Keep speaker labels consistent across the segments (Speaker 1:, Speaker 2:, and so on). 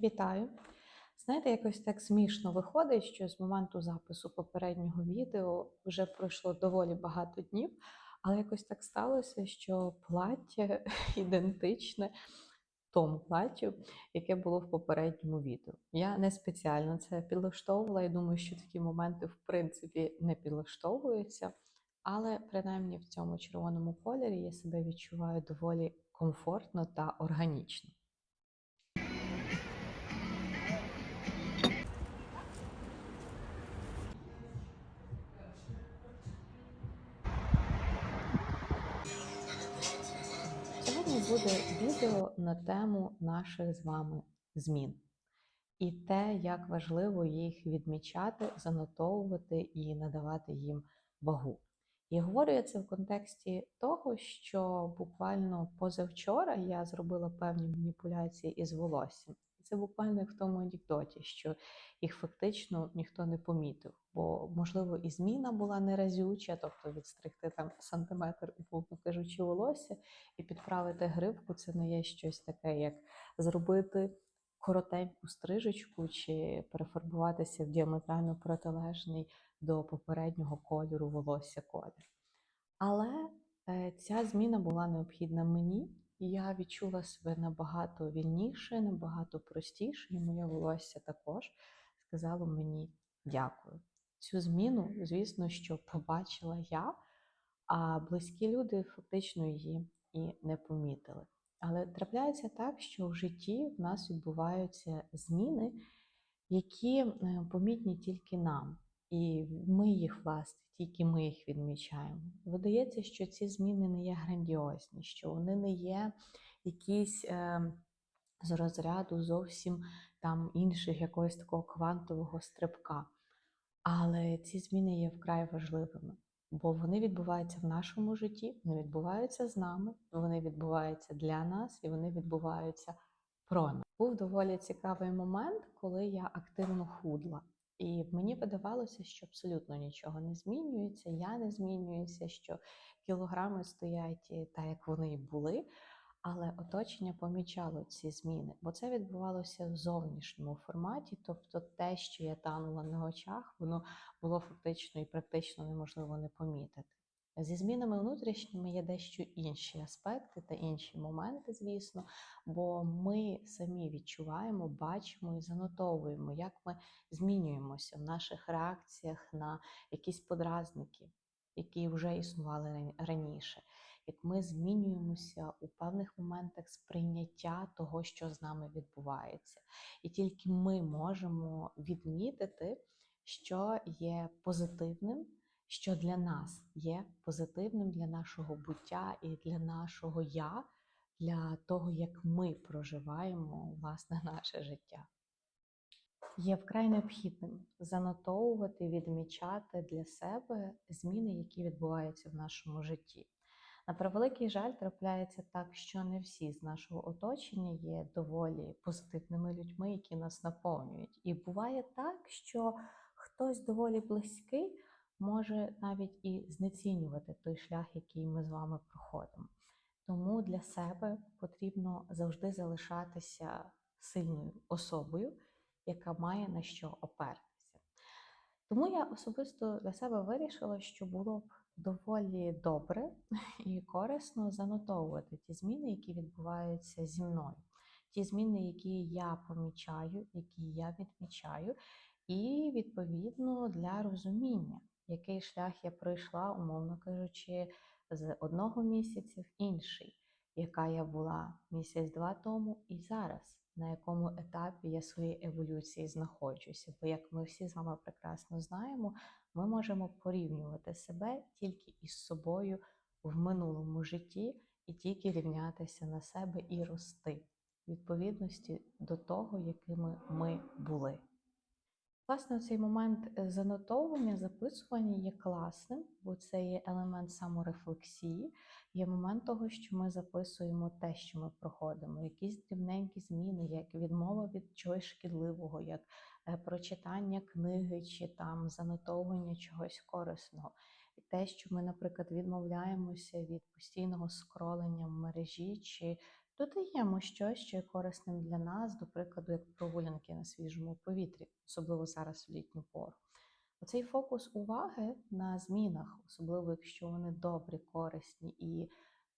Speaker 1: Вітаю! Знаєте, якось так смішно виходить, що з моменту запису попереднього відео вже пройшло доволі багато днів, але якось так сталося, що плаття ідентичне тому платтю, яке було в попередньому відео. Я не спеціально це підлаштовувала. Я думаю, що такі моменти в принципі не підлаштовуються, але принаймні в цьому червоному кольорі я себе відчуваю доволі комфортно та органічно. Буде відео на тему наших з вами змін і те, як важливо їх відмічати, занотовувати і надавати їм вагу. І говорю я це в контексті того, що буквально позавчора я зробила певні маніпуляції із волоссям. Це буквально як в тому анекдоті, що їх фактично ніхто не помітив. Бо, можливо, і зміна була неразюча, тобто відстригти там сантиметр, умовно кажучи, волосся, і підправити гривку це не є щось таке, як зробити коротеньку стрижечку чи перефарбуватися в діаметрально протилежний до попереднього кольору волосся колір. Але е, ця зміна була необхідна мені, я відчула себе набагато вільніше, набагато простіше, і моє волосся також сказало мені дякую. Цю зміну, звісно, що побачила я, а близькі люди фактично її і не помітили. Але трапляється так, що в житті в нас відбуваються зміни, які е, помітні тільки нам, і ми їх власне, тільки ми їх відмічаємо. Видається, що ці зміни не є грандіозні, що вони не є якісь е, з розряду зовсім там інших якогось такого квантового стрибка. Але ці зміни є вкрай важливими бо вони відбуваються в нашому житті, вони відбуваються з нами, вони відбуваються для нас і вони відбуваються про нас. Був доволі цікавий момент, коли я активно худла. І мені видавалося, що абсолютно нічого не змінюється, я не змінююся, що кілограми стоять так, як вони і були. Але оточення помічало ці зміни, бо це відбувалося в зовнішньому форматі, тобто те, що я танула на очах, воно було фактично і практично неможливо не помітити. Зі змінами внутрішніми є дещо інші аспекти та інші моменти, звісно, бо ми самі відчуваємо, бачимо і занотовуємо, як ми змінюємося в наших реакціях на якісь подразники, які вже існували раніше як ми змінюємося у певних моментах сприйняття того, що з нами відбувається. І тільки ми можемо відмітити, що є позитивним, що для нас є позитивним для нашого буття і для нашого я, для того, як ми проживаємо власне наше життя. Є вкрай необхідним занотовувати, відмічати для себе зміни, які відбуваються в нашому житті. На превеликий жаль, трапляється так, що не всі з нашого оточення є доволі позитивними людьми, які нас наповнюють. І буває так, що хтось доволі близький може навіть і знецінювати той шлях, який ми з вами проходимо. Тому для себе потрібно завжди залишатися сильною особою, яка має на що опертися. Тому я особисто для себе вирішила, що було б доволі добре і корисно занотовувати ті зміни, які відбуваються зі мною, ті зміни, які я помічаю, які я відмічаю, і відповідно для розуміння, який шлях я пройшла, умовно кажучи, з одного місяця в інший, яка я була місяць-два тому і зараз. На якому етапі я своєї еволюції знаходжуся, бо як ми всі з вами прекрасно знаємо, ми можемо порівнювати себе тільки із собою в минулому житті і тільки рівнятися на себе і рости відповідності до того, якими ми були. Власне, цей момент е, занотовування, записування є класним, бо це є елемент саморефлексії, є момент того, що ми записуємо те, що ми проходимо, якісь дрібненькі зміни, як відмова від чогось шкідливого, як Е, прочитання книги чи там занотовування чогось корисного. І те, що ми, наприклад, відмовляємося від постійного скролення в мережі чи додаємо щось, що є корисним для нас, до прикладу, як прогулянки на свіжому повітрі, особливо зараз в літню пору. Оцей фокус уваги на змінах, особливо якщо вони добрі, корисні і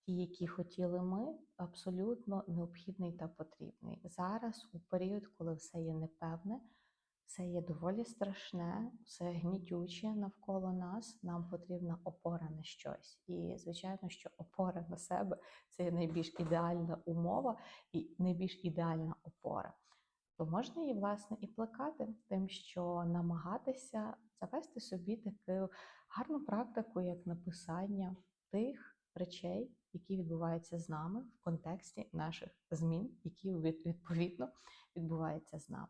Speaker 1: ті, які хотіли ми, абсолютно необхідний та потрібний. Зараз, у період, коли все є непевне, все є доволі страшне, все гнітюче навколо нас. Нам потрібна опора на щось. І, звичайно, що опора на себе це найбільш ідеальна умова і найбільш ідеальна опора. То можна її, власне, і плекати, тим, що намагатися завести собі таку гарну практику, як написання тих речей, які відбуваються з нами в контексті наших змін, які відповідно відбуваються з нами.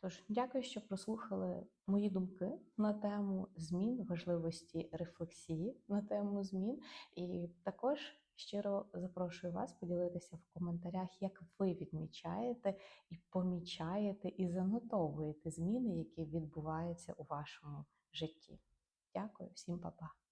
Speaker 1: Тож, дякую, що прослухали мої думки на тему змін, важливості рефлексії на тему змін. І також щиро запрошую вас поділитися в коментарях, як ви відмічаєте і помічаєте і занотовуєте зміни, які відбуваються у вашому житті. Дякую, всім па-па!